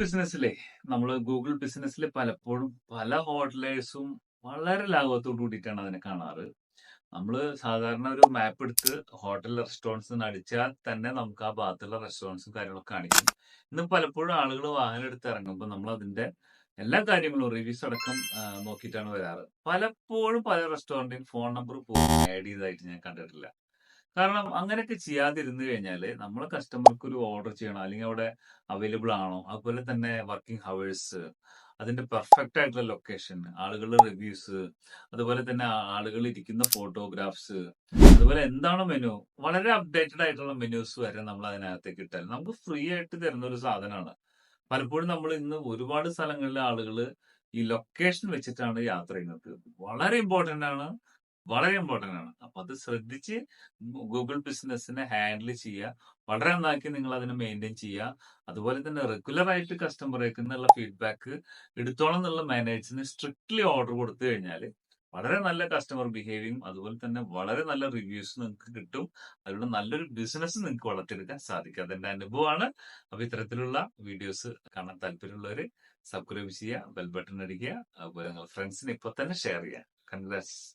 ബിസിനസ്സിലെ നമ്മൾ ഗൂഗിൾ ബിസിനസ്സിൽ പലപ്പോഴും പല ഹോട്ടലേഴ്സും വളരെ ലാഘവത്തോട് കൂടിയിട്ടാണ് അതിനെ കാണാറ്. നമ്മൾ സാധാരണ ഒരു മാപ്പ് എടുത്ത് ഹോട്ടൽ റെസ്റ്റോറന്റ്സ് അടിച്ചാൽ തന്നെ നമുക്ക് ആ ഭാഗത്തുള്ള റെസ്റ്റോറന്റ്സും കാര്യങ്ങളൊക്കെ കാണിക്കും. ഇന്ന് പലപ്പോഴും ആളുകൾ വാഹനം എടുത്ത് ഇറങ്ങുമ്പോൾ നമ്മൾ അതിന്റെ എല്ലാ കാര്യങ്ങളും റിവ്യൂസ് അടക്കം നോക്കിയിട്ടാണ് വരാറ്. പലപ്പോഴും പല റെസ്റ്റോറന്റിൽ ഫോൺ നമ്പർ പോലും ആഡ് ചെയ്തതായിട്ട് ഞാൻ കണ്ടിട്ടില്ല. കാരണം അങ്ങനെയൊക്കെ ചെയ്യാതിരുന്നു കഴിഞ്ഞാൽ നമ്മൾ കസ്റ്റമർക്ക് ഒരു ഓർഡർ ചെയ്യണം അല്ലെങ്കിൽ അവിടെ അവൈലബിൾ ആണോ? അതുപോലെ തന്നെ വർക്കിംഗ് ഹവേഴ്സ് അതിന്റെ പെർഫെക്റ്റ് ആയിട്ടുള്ള ലൊക്കേഷൻ ആളുകളുടെ റിവ്യൂസ് അതുപോലെ തന്നെ ആളുകൾ ഇരിക്കുന്ന ഫോട്ടോഗ്രാഫ്സ് അതുപോലെ എന്താണ് മെനു വളരെ അപ്ഡേറ്റഡ് ആയിട്ടുള്ള മെനുസ് വരെ നമ്മൾ അതിനകത്തേക്ക് ഇട്ടാൽ നമുക്ക് ഫ്രീ ആയിട്ട് തരുന്ന ഒരു സാധനമാണ്. പലപ്പോഴും നമ്മൾ ഇന്ന് ഒരുപാട് സ്ഥലങ്ങളിലെ ആളുകൾ ഈ ലൊക്കേഷൻ വെച്ചിട്ടാണ് യാത്ര ചെയ്യുന്നത്. വളരെ ഇമ്പോർട്ടന്റ് ആണ് വളരെ ഇമ്പോർട്ടന്റ് ആണ്. അപ്പൊ അത് ശ്രദ്ധിച്ച് ഗൂഗിൾ ബിസിനസ്സിനെ ഹാൻഡിൽ ചെയ്യുക. വളരെ നന്നാക്കി നിങ്ങൾ അതിനെ മെയിന്റെയിൻ ചെയ്യുക. അതുപോലെ തന്നെ റെഗുലർ ആയിട്ട് കസ്റ്റമറേക്ക് എന്നുള്ള ഫീഡ്ബാക്ക് എടുത്തോളം എന്നുള്ള മാനേജറിന് സ്ട്രിക്ട്ലി ഓർഡർ കൊടുത്തു കഴിഞ്ഞാൽ വളരെ നല്ല കസ്റ്റമർ ബിഹേവിയും അതുപോലെ തന്നെ വളരെ നല്ല റിവ്യൂസ് നിങ്ങൾക്ക് കിട്ടും. അതിലൂടെ നല്ലൊരു ബിസിനസ് നിങ്ങൾക്ക് വളർത്തിയെടുക്കാൻ സാധിക്കും. അതെന്റെ അനുഭവമാണ്. അപ്പൊ ഇത്തരത്തിലുള്ള വീഡിയോസ് കാണാൻ താല്പര്യമുള്ളവർ സബ്സ്ക്രൈബ് ചെയ്യുക ബെൽ ബട്ടൺ അടിക്കുക അതുപോലെ നിങ്ങൾ ഫ്രണ്ട്സിന് ഇപ്പൊ തന്നെ ഷെയർ ചെയ്യുക. converse